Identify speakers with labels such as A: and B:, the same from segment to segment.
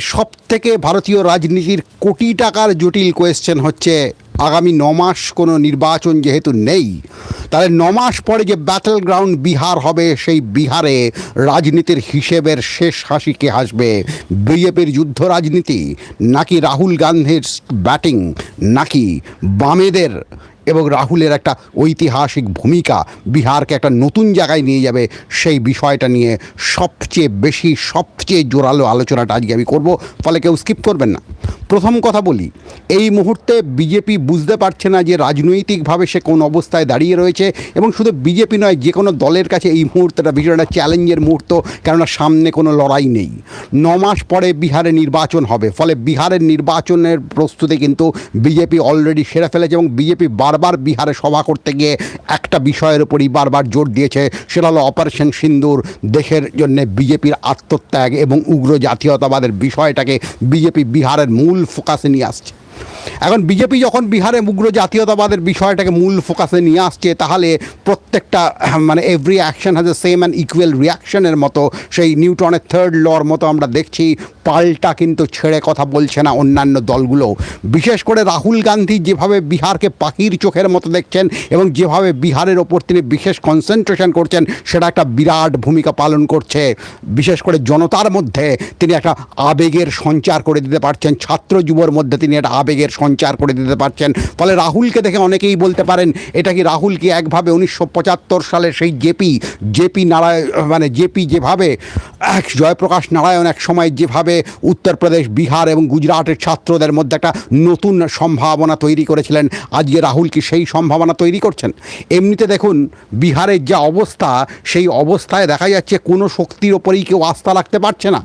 A: সব থেকে ভারতীয় রাজনীতির কোটি টাকার জটিল কোয়েশ্চেন হচ্ছে, আগামী ন মাস কোনো নির্বাচন যেহেতু নেই, তাহলে ন মাস পরে যে ব্যাটল গ্রাউন্ড বিহার হবে, সেই বিহারে রাজনীতির হিসেবের শেষ হাসি কে হাসবে? বিজেপির যুদ্ধ রাজনীতি, নাকি রাহুল গান্ধীর ব্যাটিং নাকি বামেদের এবং রাহুলের একটা ঐতিহাসিক ভূমিকা বিহারকে একটা নতুন জায়গায় নিয়ে যাবে সেই বিষয়টা নিয়ে সবচেয়ে বেশি, সবচেয়ে জোরালো আলোচনাটা আজকে আমি করব। ফলে কেউ স্কিপ করবেন না। প্রথম কথা বলি, এই মুহূর্তে বিজেপি বুঝতে পারছে না যে রাজনৈতিকভাবে সে কোন অবস্থায় দাঁড়িয়ে রয়েছে এবং শুধু বিজেপি নয়, যে কোনো দলের কাছে এই মুহূর্তটা ভীষণ একটা চ্যালেঞ্জের মুহূর্ত, কেননা সামনে কোনো লড়াই নেই। ন মাস পরে বিহারে নির্বাচন হবে, ফলে বিহারের নির্বাচনের প্রস্তুতি কিন্তু বিজেপি অলরেডি সেরে ফেলেছে এবং বিজেপি বারবার বিহারে সভা করতে গিয়ে একটা বিষয়ের উপরই বারবার জোর দিয়েছে। সেটা হলো অপারেশন সিন্দুর, দেশের জন্য বিজেপির আত্মত্যাগ এবং উগ্র জাতীয়তাবাদের বিষয়টাকে বিজেপি বিহারের মূল ফোকাসে নিয়ে আসছে। এখন বিজেপি যখন বিহারে উগ্র জাতীয়তাবাদের বিষয়টাকে মূল ফোকাসে নিয়ে আসছে, তাহলে প্রত্যেকটা মানে every action has a same and equal রিয়াকশনের মতো সেই নিউটনের থার্ড লর মতো আমরা দেখছি, পাল্টা কিন্তু ছেড়ে কথা বলছে না অন্যান্য দলগুলো। বিশেষ করে রাহুল গান্ধী যেভাবে বিহারকে পাখির চোখের মতো দেখছেন এবং যেভাবে বিহারের ওপর তিনি বিশেষ কনসেন্ট্রেশন করছেন, সেটা একটা বিরাট ভূমিকা পালন করছে। বিশেষ করে জনতার মধ্যে তিনি একটা আবেগের সঞ্চার করে দিতে পারছেন, ছাত্র যুবর মধ্যে তিনি একটা আবেগের সঞ্চার করে দিতে পারছেন। ফলে রাহুলকে দেখে অনেকেই বলতে পারেন, এটা কি রাহুল কি একভাবে উনিশশো পঁচাত্তর সালে সেই জেপি জেপি নারায়ণ মানে জেপি যেভাবে, এক জয়প্রকাশ নারায়ণ এক সময় যেভাবে উত্তরপ্রদেশ, বিহার এবং গুজরাটের ছাত্রদের মধ্যে একটা নতুন সম্ভাবনা তৈরি করেছিলেন, আজকে রাহুল কি সেই সম্ভাবনা তৈরি করছেন? এমনিতে দেখুন, বিহারের যা অবস্থা, সেই অবস্থায় দেখা যাচ্ছে কোনো শক্তির ওপরেই কেউ আস্থা রাখতে পারছে না।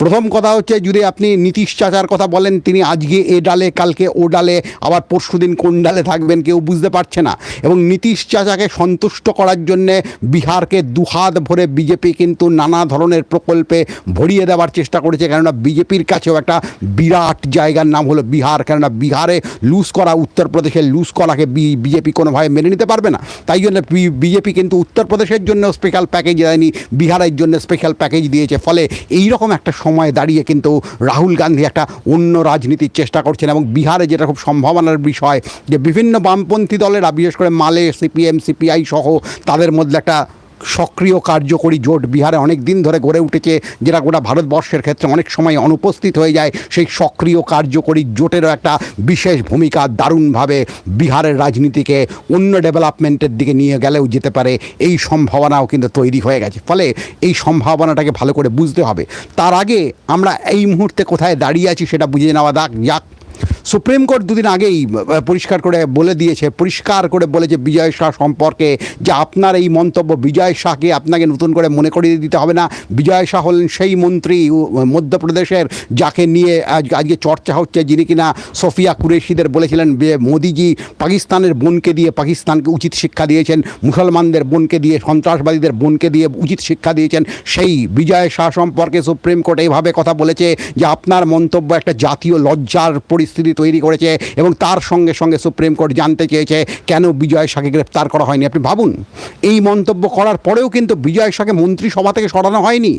A: প্রথম কথা হচ্ছে যদি আপনি নীতিশ চাচার কথা বলেন, তিনি আজকে এ ডালে, কালকে ও ডালে, আবার পরশুদিন কোন ডালে থাকবেন কেউ বুঝতে পারছে না। এবং নীতিশ চাচাকে সন্তুষ্ট করার জন্যে বিহারকে দুহাত ভরে বিজেপি কিন্তু নানা ধরনের প্রকল্পে ভরিয়ে দেওয়ার চেষ্টা করেছে, কেননা বিজেপির কাছেও একটা বিরাট জায়গার নাম হলো বিহার, কেননা বিহারে লুজ করা, উত্তরপ্রদেশে লুজ করাকে বিজেপি কোনোভাবে মেনে নিতে পারবে না। তাই জন্য বিজেপি কিন্তু উত্তরপ্রদেশের জন্য স্পেশাল প্যাকেজ দেয়নি, বিহারের জন্য স্পেশাল প্যাকেজ দিয়েছে। ফলে এই রকম একটা সময় দাঁড়িয়ে কিন্তু রাহুল গান্ধী একটা অন্য রাজনীতির চেষ্টা করছেন এবং বিহারে যেটা খুব সম্ভাবনার বিষয় যে বিভিন্ন বামপন্থী দলেরা, বিশেষ করে মালে, সিপিএম, সিপিআই সহ তাদের মধ্যে একটা সক্রিয় কার্যকরী জোট বিহারে অনেক দিন ধরে গড়ে উঠেছে, যেটা গোটা ভারতবর্ষের ক্ষেত্রে অনেক সময় অনুপস্থিত হয়ে যায়। সেই সক্রিয় কার্যকরী জোটেরও একটা বিশেষ ভূমিকা দারুণভাবে বিহারের রাজনীতিকে অন্য ডেভেলপমেন্টের দিকে নিয়ে গেলেও যেতে পারে। এই সম্ভাবনাও কিন্তু তৈরি হয়ে গেছে। ফলে এই সম্ভাবনাটাকে ভালো করে বুঝতে হবে। তার আগে আমরা এই মুহূর্তে কোথায় দাঁড়িয়ে আছি সেটা বুঝে নেওয়া যাক সুপ্রিম কোর্ট দুদিন আগেই পরিষ্কার করে বলে দিয়েছে, পরিষ্কার করে বলেছে বিজয় শাহ সম্পর্কে যে আপনার এই মন্তব্য বিজয় শাহকে আপনাকে নতুন করে মনে করিয়ে দিতে হবে না। বিজয় শাহ হলেন সেই মন্ত্রী মধ্যপ্রদেশের, যাকে নিয়ে আজ, আজকে চর্চা হচ্ছে, যিনি কিনা সোফিয়া কুরেশিদের বলেছিলেন যে মোদিজি পাকিস্তানের বোনকে দিয়ে পাকিস্তানকে উচিত শিক্ষা দিয়েছেন, মুসলমানদের বোনকে দিয়ে, সন্ত্রাসবাদীদের বোনকে দিয়ে উচিত শিক্ষা দিয়েছেন। সেই বিজয় শাহ সম্পর্কে সুপ্রিম কোর্ট এইভাবে কথা বলেছে যে আপনার মন্তব্য একটা জাতীয় লজ্জার পরিস্থিতি তৈরি করেছে এবং তার সঙ্গে সঙ্গে সুপ্রিম কোর্ট জানতে চেয়েছে, কেন বিজয় শাহকে গ্রেপ্তার করা হয়নি? আপনি ভাবুন, এই মন্তব্য করার পরেও কিন্তু বিজয় শাহকে মন্ত্রিসভা থেকে সরানো হয়নি।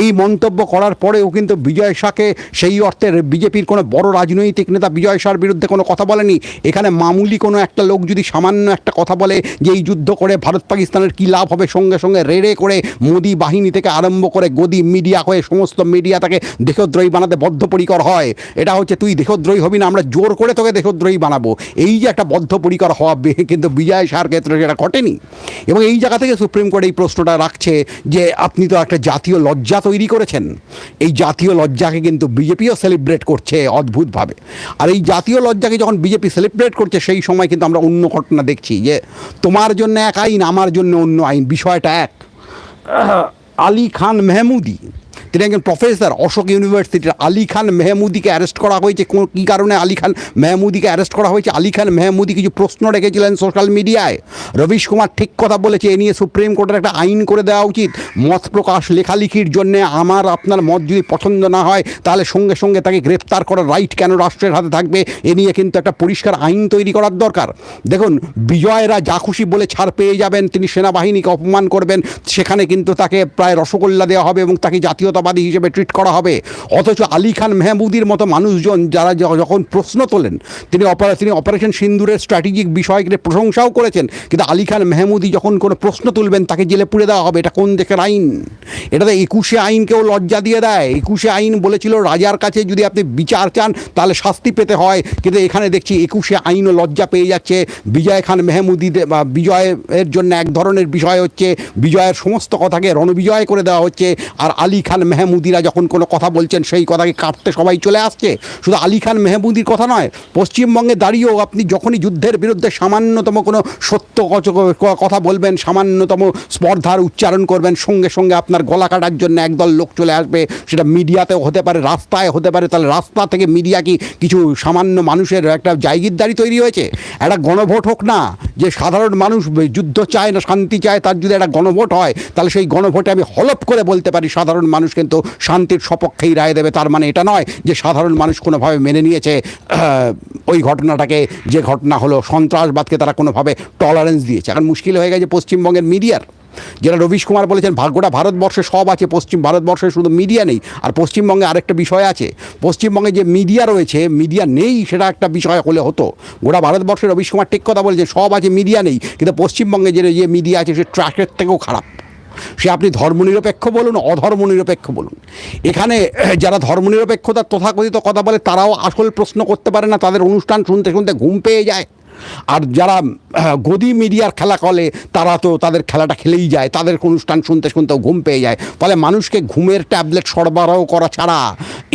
A: এই মন্তব্য করার পরেও কিন্তু বিজয় শাহকে সেই অর্থের বিজেপির কোনো বড় রাজনৈতিক নেতা বিজয় শাহর বিরুদ্ধে কোনো কথা বলেনি। এখানে মামুলি কোনো একটা লোক যদি সামান্য একটা কথা বলে যে এই যুদ্ধ করে ভারত পাকিস্তানের কী লাভ হবে, সঙ্গে সঙ্গে রেড়ে করে মোদি বাহিনী থেকে আরম্ভ করে গদি মিডিয়া হয়ে সমস্ত মিডিয়া তাকে দেশদ্রোহী বানাতে বদ্ধপরিকর হয়, এটা হচ্ছে তুই দেশদ্রোহী হবি না আমরা জোর করে তোকে দেশদ্রোহী বানাবো। এই যে একটা বদ্ধপরিকর হওয়া কিন্তু বিজয় শাহর ক্ষেত্রে সেটা ঘটেনি। এবং এই জায়গা থেকে সুপ্রিম কোর্ট এই প্রশ্নটা রাখছে যে, আপনি তো একটা জাতীয় লজ্জা তৈরি করেছেন। এই জাতীয় লজ্জাকে কিন্তু বিজেপিও সেলিব্রেট করছে অদ্ভুতভাবে। আর এই জাতীয় লজ্জাকে যখন বিজেপি সেলিব্রেট করছে, সেই সময় কিন্তু আমরা অন্য ঘটনা দেখছি যে, তোমার জন্য এক আইন, আমার জন্য অন্য আইন। বিষয়টা এক। আলী খান মেহমুদি তিনি একজন প্রফেসর অশোক ইউনিভার্সিটির আলী খান মেহমুদিকে অ্যারেস্ট করা হয়েছে। কোন কী কারণে আলী খান মেহমুদিকে অ্যারেস্ট করা হয়েছে? আলী খান মেহমুদি কিছু প্রশ্ন রেখেছিলেন সোশ্যাল মিডিয়ায় রবিশ কুমার ঠিক কথা বলেছে, এ নিয়ে সুপ্রিম কোর্টের একটা আইন করে দেওয়া উচিত। মত প্রকাশ লেখালেখির জন্য আমার, আপনার মত যদি পছন্দ না হয়, তাহলে সঙ্গে সঙ্গে তাকে গ্রেপ্তার করার রাইট কেন রাষ্ট্রের হাতে থাকবে? এ নিয়ে কিন্তু একটা পরিষ্কার আইন তৈরি করার দরকার। দেখুন, বিজয়রা যা খুশি বলে ছাড় পেয়ে যাবেন, তিনি সেনাবাহিনীকে অপমান করবেন, সেখানে কিন্তু তাকে প্রায় রসগোল্লা দেওয়া হবে এবং তাকে জাতীয়তা জাতীয়তাবাদী হিসেবে ট্রিট করা হবে। অথচ আলী খান মেহমুদির মতো মানুষজন যারা যখন প্রশ্ন তোলেন, তিনি তিনি অপারেশন সিন্দুরের স্ট্র্যাটেজিক বিষয়কে প্রশংসাও করেছেন, কিন্তু আলী খান মেহমুদি যখন কোনো প্রশ্ন তুলবেন, তাকে জেলে পুড়ে দেওয়া হবে। এটা কোন দেশের আইন? এটা তো একুশে আইনকেও লজ্জা দিয়ে দেয়। একুশে আইন বলেছিল, রাজার কাছে যদি আপনি বিচার চান, তাহলে শাস্তি পেতে হয়। কিন্তু এখানে দেখছি একুশে আইনও লজ্জা পেয়ে যাচ্ছে। বিজয় খান মেহমুদিদের বা বিজয়ের জন্য এক ধরনের বিষয় হচ্ছে, বিজয়ের সমস্ত কথাকে রণবিজয় করে দেওয়া হচ্ছে। আর আলী খান মেহমুদিরা যখন কোনো কথা বলছেন, সেই কথাকে কাটতে সবাই চলে আসছে। শুধু আলী খান মেহমুদির কথা নয়, পশ্চিমবঙ্গে দাঁড়িয়েও আপনি যখনই যুদ্ধের বিরুদ্ধে সামান্যতম কোনো সত্য কথা বলবেন, সামান্যতম স্পর্ধার উচ্চারণ করবেন, সঙ্গে সঙ্গে আপনার গলা কাটার জন্য একদল লোক চলে আসবে, সেটা মিডিয়াতেও হতে পারে, রাস্তায় হতে পারে, তাহলে রাস্তা থেকে মিডিয়া কি কিছু সামান্য মানুষের একটা জায়গিরদারি তৈরি হয়েছে? একটা গণভোট হোক না যে সাধারণ মানুষ যুদ্ধ চায় না, শান্তি চায়, তার যদি একটা গণভোট হয়, তাহলে সেই গণভোটে আমি হলপ করে বলতে পারি, সাধারণ মানুষ কিন্তু শান্তির সপক্ষেই রায় দেবে। তার মানে এটা নয় যে সাধারণ মানুষ কোনোভাবে মেনে নিয়েছে ওই ঘটনাটাকে, যে ঘটনা হলো সন্ত্রাসবাদকে তারা কোনোভাবে টলারেন্স দিয়েছে। এখন মুশকিল হয়ে গেছে পশ্চিমবঙ্গের মিডিয়ার। যেটা রবিশ কুমার বলেছেন, ভাগ্যটা ভারতবর্ষে সব আছে, পশ্চিম ভারতবর্ষে শুধু মিডিয়া নেই। আর পশ্চিমবঙ্গে আরেকটা বিষয় আছে, পশ্চিমবঙ্গে যে মিডিয়া রয়েছে মিডিয়া নেই সেটা একটা বিষয় হলে হতো। গোটা ভারতবর্ষে রবিশ কুমার ঠিক কথা বলেছে সব আছে মিডিয়া নেই, কিন্তু পশ্চিমবঙ্গে যে যে মিডিয়া আছে, সে ট্র্যাকের থেকেও খারাপ। সে আপনি ধর্মনিরপেক্ষ বলুন, অধর্মনিরপেক্ষ বলুন। এখানে যারা ধর্মনিরপেক্ষতার তথাকথিত কথা বলে, তারাও আসল প্রশ্ন করতে পারে না, তাদের অনুষ্ঠান শুনতে শুনতে ঘুম পেয়ে যায়। আর যারা গদি মিডিয়ার খেলা করে, তারা তো তাদের খেলাটা খেলেই যায়, তাদের অনুষ্ঠান শুনতে শুনতেও ঘুম পেয়ে যায়। ফলে মানুষকে ঘুমের ট্যাবলেট সরবরাহ করা ছাড়া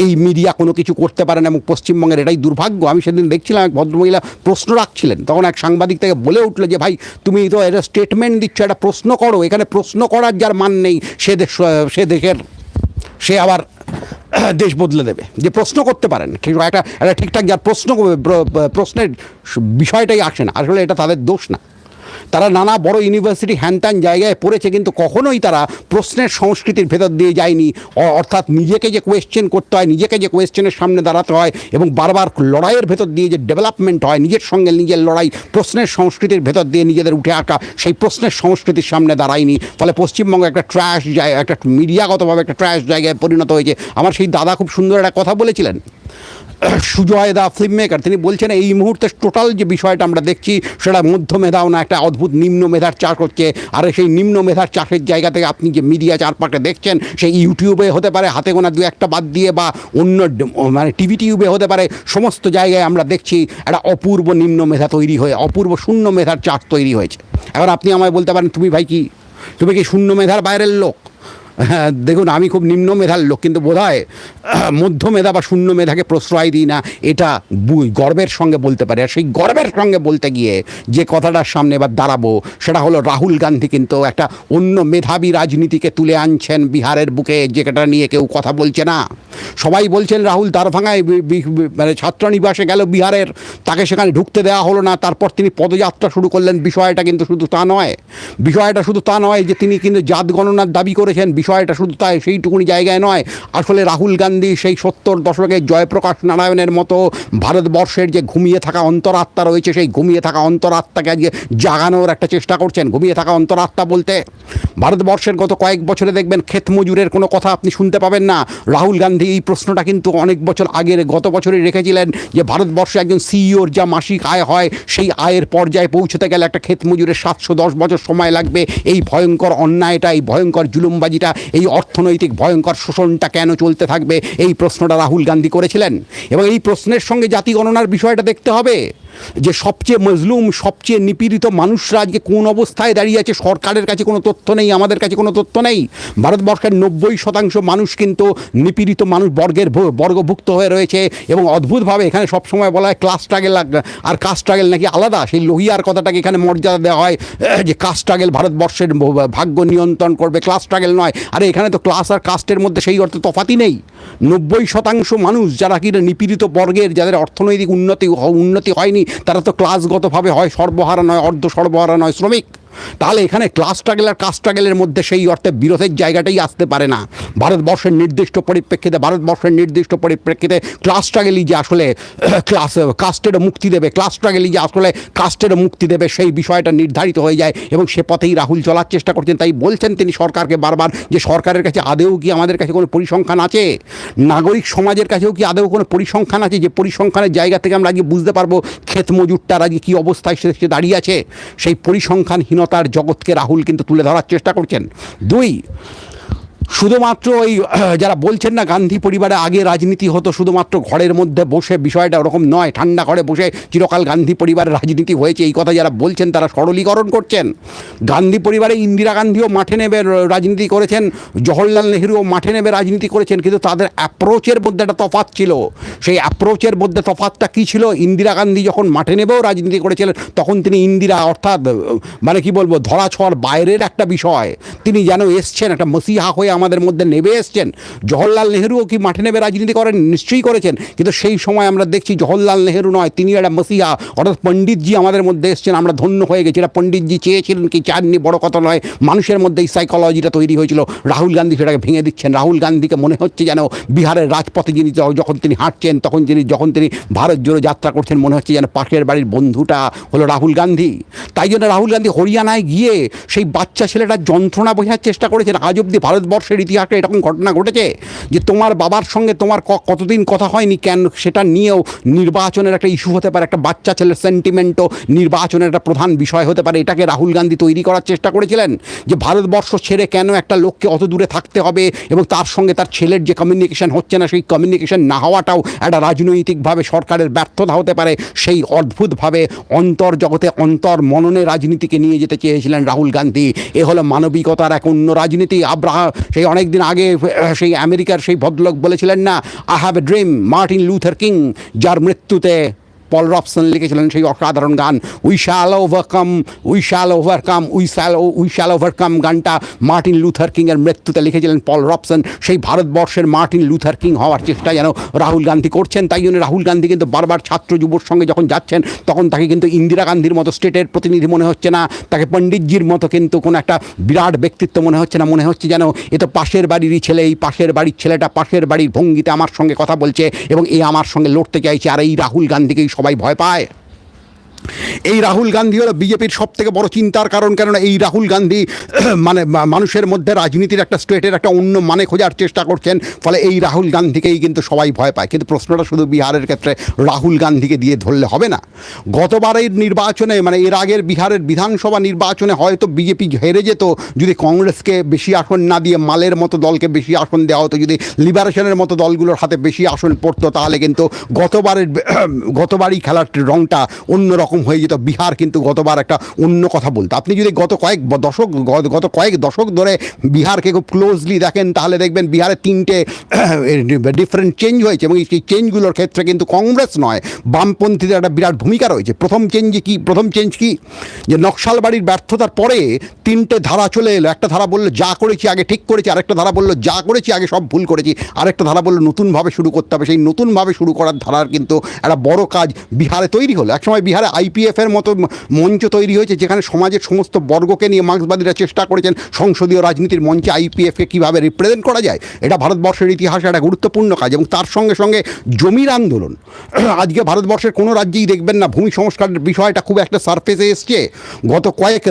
A: এই মিডিয়া কোনো কিছু করতে পারে না এবং পশ্চিমবঙ্গের এটাই দুর্ভাগ্য। আমি সেদিন দেখছিলাম এক ভদ্রমহিলা প্রশ্ন রাখছিলেন, তখন এক সাংবাদিক থেকে বলে উঠল যে, ভাই, তুমি তো এটা স্টেটমেন্ট দিচ্ছ, একটা প্রশ্ন করো, এখানে প্রশ্ন করার যার মান নেই, সে দেশ, সে দেশের সে আবার দেশ বদলে দেবে। যে প্রশ্ন করতে পারেন একটা একটা ঠিকঠাক যার প্রশ্ন প্র- প্রশ্নের বিষয়টাই আসে না। আসলে এটা তাদের দোষ না। তারা নানা বড় ইউনিভার্সিটি হ্যানত্যান জায়গায় পড়েছে, কিন্তু কখনোই তারা প্রশ্নের সংস্কৃতির ভেতর দিয়ে যায়নি। অর্থাৎ নিজেকে যে কোয়েশ্চেন করতে হয়, নিজেকে যে কোয়েশ্চেনের সামনে দাঁড়াতে হয় এবং বারবার লড়াইয়ের ভেতর দিয়ে যে ডেভেলপমেন্ট হয়, নিজের সঙ্গে নিজের লড়াই, প্রশ্নের সংস্কৃতির ভেতর দিয়ে নিজেদের উঠে আঁকা সেই প্রশ্নের সংস্কৃতির সামনে দাঁড়ায়নি। ফলে পশ্চিমবঙ্গ একটা ট্র্যাশ জায়গা একটা মিডিয়াগতভাবে একটা ট্র্যাশ জায়গায় পরিণত হয়েছে। আমার সেই দাদা খুব সুন্দর একটা কথা বলেছিলেন। সুজয় দা ফিল্ম মেকার তিনি বলছেন, এই মুহূর্তে টোটাল যে বিষয়টা আমরা দেখছি, সেটা মধ্য মেধাও না, একটা অদ্ভুত নিম্ন মেধার চাষ হচ্ছে। আর সেই নিম্ন মেধার চাষের জায়গা থেকে আপনি যে মিডিয়া চারপাশে দেখছেন, সেই ইউটিউবে হতে পারে, হাতে গোনা দু একটা বাদ দিয়ে বা অন্য মানে টিভি টিউবে হতে পারে, সমস্ত জায়গায় আমরা দেখছি একটা অপূর্ব নিম্ন মেধা তৈরি হয়ে, অপূর্ব শূন্য মেধার চাষ তৈরি হয়েছে। এখন আপনি আমায় বলতে পারেন, তুমি ভাই কি, তুমি কি শূন্য মেধার বাইরের লোক? দেখুন, আমি খুব নিম্ন মেধার লোক, কিন্তু বোধ হয় মধ্য মেধা বা শূন্য মেধাকে প্রশ্রয় দিই না, এটা গর্বের সঙ্গে বলতে পারে। আর সেই গর্বের সঙ্গে বলতে গিয়ে যে কথাটার সামনে এবার দাঁড়াবো, সেটা হলো রাহুল গান্ধী কিন্তু একটা অন্য মেধাবী রাজনীতিকে তুলে আনছেন বিহারের বুকে, যেটা নিয়ে কেউ কথা বলছে না। সবাই বলছেন, রাহুল দারভাঙায় মানে ছাত্রনিবাসে গেল বিহারের, তাকে সেখানে ঢুকতে দেওয়া হলো না, তারপর তিনি পদযাত্রা শুরু করলেন। বিষয়টা কিন্তু শুধু তা নয়, বিষয়টা শুধু তা নয় যে তিনি কিন্তু জাত গণনার দাবি করেছেন বিষয়টা শুধু তাই, সেইটুকুনি জায়গায় নয়। আসলে রাহুল গান্ধী সেই সত্তর দশকে জয়প্রকাশ নারায়ণের মতো ভারতবর্ষের যে ঘুমিয়ে থাকা অন্তরাত্মা রয়েছে, সেই ঘুমিয়ে থাকা অন্তরাত্মাকে আজকে জাগানোর একটা চেষ্টা করছেন। ঘুমিয়ে থাকা অন্তরাত্মা বলতে, ভারতবর্ষের গত কয়েক বছরে দেখবেন ক্ষেত মজুরের কোনো কথা আপনি শুনতে পাবেন না। রাহুল গান্ধী এই প্রশ্নটা কিন্তু অনেক বছর আগের গত বছরই রেখেছিলেন যে, ভারতবর্ষে একজন সিইওর যা মাসিক আয় হয়, সেই আয়ের পর্যায়ে পৌঁছতে গেলে একটা ক্ষেত মজুরের সাতশো দশ বছর সময় লাগবে। এই ভয়ঙ্কর অন্যায়টা, এই ভয়ঙ্কর জুলুমবাজিটা এই অর্থনৈতিক ভয়ঙ্কর শোষণটা কেন চলতে থাকবে? এই প্রশ্নটা রাহুল গান্ধী করেছিলেন। এবং এই প্রশ্নের সঙ্গে জাতিগণনার বিষয়টা দেখতে হবে। যে সবচেয়ে মজলুম, সবচেয়ে নিপীড়িত মানুষরা আজকে কোন অবস্থায় দাঁড়িয়ে আছে? সরকারের কাছে কোনো তথ্য নেই, আমাদের কাছে কোনো তথ্য নেই। ভারতবর্ষের নব্বই শতাংশ মানুষ কিন্তু নিপীড়িত মানুষ বর্গের বর্গভুক্ত হয়ে রয়েছে এবং অদ্ভুতভাবে এখানে সবসময় বলা হয় ক্লাস স্ট্রাগেল আর কাস্ট স্ট্রাগেল নাকি আলাদা। সেই লোহিয়ার কথাটাকে এখানে মর্যাদা দেওয়া হয়। যে কাস্ট স্ট্রাগেল ভারতবর্ষের ভাগ্য নিয়ন্ত্রণ করবে ক্লাস স্ট্রাগেল নয়। আরে এখানে তো ক্লাস আর কাস্টের মধ্যে সেই অর্থে তফাতি নেই। নব্বই শতাংশ মানুষ যারা কিনা নিপীড়িত বর্গের, যাদের অর্থনৈতিক উন্নতি উন্নতি হয়নি তারা তো ক্লাসগতভাবে হয় সর্বহারা নয় অর্ধ সর্বহারা নয় শ্রমিক। তাহলে এখানে ক্লাস স্ট্রাগল আর কাস্ট স্ট্রাগলের মধ্যে সেই অর্থে বিরোধের জায়গাটাই আসতে পারে না। ভারতবর্ষের নির্দিষ্ট পরিপ্রেক্ষিতে, ভারতবর্ষের নির্দিষ্ট পরিপ্রেক্ষিতে ক্লাস স্ট্রাগলই যে আসলে ক্লাস কাস্টেরও মুক্তি দেবে ক্লাস স্ট্রাগলই যে আসলে কাস্টেরও মুক্তি দেবে, সেই বিষয়টা নির্ধারিত হয়ে যায় এবং সে পথেই রাহুল চলার চেষ্টা করছেন। তাই বলছেন তিনি সরকারকে বারবার যে সরকারের কাছে আদেও কি আমাদের কাছে কোনো পরিসংখ্যান আছে? নাগরিক সমাজের কাছেও কি আদেও কোনো পরিসংখ্যান আছে? যে পরিসংখ্যানের জায়গা থেকে আমরা আজকে বুঝতে পারব, ক্ষেত মজুরটার আজকে কী অবস্থায় সে দাঁড়িয়ে আছে? সেই পরিসংখ্যানহীনতার জগৎকে রাহুল কিন্তু তুলে ধরার চেষ্টা করছেন। দুই শুধুমাত্র ওই, যারা বলছেন না গান্ধী পরিবারে আগে রাজনীতি হতো, শুধুমাত্র ঘরের মধ্যে বসে বিষয়টা ওরকম নয়, ঠান্ডা ঘরে বসে চিরকাল গান্ধী পরিবারের রাজনীতি হয়েছে, এই কথা যারা বলছেন তারা সরলীকরণ করছেন। গান্ধী পরিবারে ইন্দিরা গান্ধীও মাঠে নেবে রাজনীতি করেছেন, জওহরলাল নেহরুও মাঠে নেবে রাজনীতি করেছেন, কিন্তু তাদের অ্যাপ্রোচের মধ্যে একটা তফাত ছিল। সেই অ্যাপ্রোচের মধ্যে তফাতটা কী ছিল? ইন্দিরা গান্ধী যখন মাঠে নেবেও রাজনীতি করেছিলেন, তখন তিনি ইন্দিরা অর্থাৎ মানে কি বলব, ধরাছোঁয়ার বাইরের একটা বিষয়। তিনি যেন এসছেন, একটা মসিহা হয়ে আমাদের মধ্যে নেবে এসছেন। জওহরলাল নেহরুও কি মাঠে নেবে রাজনীতি করেন? নিশ্চয়ই করেছেন। কিন্তু সেই সময় আমরা দেখছি জওহরলাল নেহরু নয়, তিনি একটা মসিহা। অর্থাৎ পণ্ডিতজি আমাদের মধ্যে এসছেন, আমরা ধন্য হয়ে গেছি। এটা পণ্ডিতজি চেয়েছিলেন কি চাননি? বড় কথা নয়, মানুষের মধ্যে এই সাইকোলজিটা তৈরি হয়েছিল। রাহুল গান্ধী সেটাকে ভেঙে দিচ্ছেন। রাহুল গান্ধীকে মনে হচ্ছে যেন বিহারের রাজপথে যিনি যখন তিনি হাঁটছেন, তখন যিনি যখন তিনি ভারত জোড়ো যাত্রা করছেন, মনে হচ্ছে যেন পাশের বাড়ির বন্ধুটা হলো রাহুল গান্ধী। তাই জন্য রাহুল গান্ধী হরিয়ানায় গিয়ে সেই বাচ্চা ছেলেটার যন্ত্রণা বোঝার চেষ্টা করেছেন। আজ অব্দি ভারতবর্ষের ইতিহাসে এরকম ঘটনা ঘটেছে যে তোমার বাবার সঙ্গে তোমার কতদিন কথা হয়নি কেন সেটা নিয়েও নির্বাচনের একটা ইস্যু হতে পারে, একটা বাচ্চা ছেলের সেন্টিমেন্টও নির্বাচনের একটা প্রধান বিষয় হতে পারে। এটাকে রাহুল গান্ধী তৈরি করার চেষ্টা করেছিলেন যে ভারতবর্ষ ছেড়ে কেন একটা লোককে অত দূরে থাকতে হবে এবং তার সঙ্গে তার ছেলের যে কমিউনিকেশন হচ্ছে না, সেই কমিউনিকেশন না হওয়াটাও একটা রাজনৈতিকভাবে সরকারের ব্যর্থতা হতে পারে। সেই অদ্ভুতভাবে অন্তর জগতে অন্তর মননে রাজনীতিকে নিয়ে যেতে চেয়েছিলেন রাহুল গান্ধী। এ হলো মানবিকতার এক অন্য রাজনীতি। আব্রাহা সেই অনেক দিন আগে সেই আমেরিকার সেই ভদ্রলোক বলেছিলেন না I have a dream Martin Luther King যার মৃত্যুতে পল রবসন লিখেছিলেন সেই অসাধারণ গান we shall overcome we shall overcome we shall we shall overcome গানটা মার্টিন লুথার কিংয়ের মৃত্যুতে লিখেছিলেন পল রবসন সেই ভারতবর্ষের মার্টিন লুথার কিং হওয়ার চেষ্টা যেন রাহুল গান্ধী করছেন, তাই জন্য রাহুল গান্ধী কিন্তু বারবার ছাত্র যুবর সঙ্গে যখন যাচ্ছেন, তখন তাকে কিন্তু ইন্দিরা গান্ধীর মতো স্টেটের প্রতিনিধি মনে হচ্ছে না, তাকে পণ্ডিতজির মতো কিন্তু কোনো একটা বিরাট ব্যক্তিত্ব মনে হচ্ছে না, মনে হচ্ছে যেন এ তো পাশের বাড়িরই ছেলে, এই পাশের বাড়ির ছেলেটা পাশের বাড়ির ভঙ্গিতে আমার সঙ্গে কথা বলছে এবং এ আমার সঙ্গে লড়তে চাইছে, আর এই রাহুল গান্ধীকেই ็ไปพลอยไป এই রাহুল গান্ধী হলো বিজেপির সব থেকে বড় চিন্তার কারণ, কেননা এই রাহুল গান্ধী মানে মানুষের মধ্যে রাজনীতির একটা স্টেটের একটা অন্য মানে খোঁজার চেষ্টা করছেন, ফলে এই রাহুল গান্ধীকেই কিন্তু সবাই ভয় পায়। কিন্তু প্রশ্নটা শুধু বিহারের ক্ষেত্রে রাহুল গান্ধীকে দিয়ে ধরলে হবে না। গতবারের নির্বাচনে মানে এর আগের বিহারের বিধানসভা নির্বাচনে হয়তো বিজেপি হেরে যেত, যদি কংগ্রেসকে বেশি আসন না দিয়ে মালের মতো দলকে বেশি আসন দেওয়া হতো, যদি লিবারেশনের মতো দলগুলোর হাতে বেশি আসন পড়তো, তাহলে কিন্তু গতবারের, গতবারই খেলার রংটা অন্যরকম হয়ে যেত। বিহার কিন্তু গতবার একটা অন্য কথা বলতো। আপনি যদি গত কয়েক দশক গত কয়েক দশক ধরে বিহারকে খুব ক্লোজলি দেখেন, তাহলে দেখবেন বিহারে তিনটে ডিফারেন্ট চেঞ্জ হয়েছে এবং এই চেঞ্জগুলোর ক্ষেত্রে কিন্তু কংগ্রেস নয়, বামপন্থীদের একটা বিরাট ভূমিকা রয়েছে। প্রথম চেঞ্জ কি? প্রথম চেঞ্জ কি? যে নকশালবাড়ির ব্যর্থতার পরে তিনটে ধারা চলে এলো। একটা ধারা বলল, যা করেছি আগে ঠিক করেছি। আরেকটা ধারা বলল, যা করেছি আগে সব ভুল করেছি। আরেকটা ধারা বলল, নতুনভাবে শুরু করতে হবে। সেই নতুনভাবে শুরু করার ধারার কিন্তু একটা বড় কাজ বিহারে তৈরি হলো। একসময় বিহারে আইপিএফের মতো মঞ্চ তৈরি হয়েছে যেখানে সমাজের সমস্ত বর্গকে নিয়ে মার্ক্সবাদীরা চেষ্টা করেছেন সংসদীয় রাজনীতির মঞ্চে আইপিএফকে কীভাবে রিপ্রেজেন্ট করা যায়। এটা ভারতবর্ষের ইতিহাসে একটা গুরুত্বপূর্ণ কাজ এবং তার সঙ্গে সঙ্গে জমির আন্দোলন। আজকে ভারতবর্ষের কোনো রাজ্যেই দেখবেন না, ভূমি সংস্কারের বিষয়টা খুব একটা সারফেসে এসছে। গত কয়েক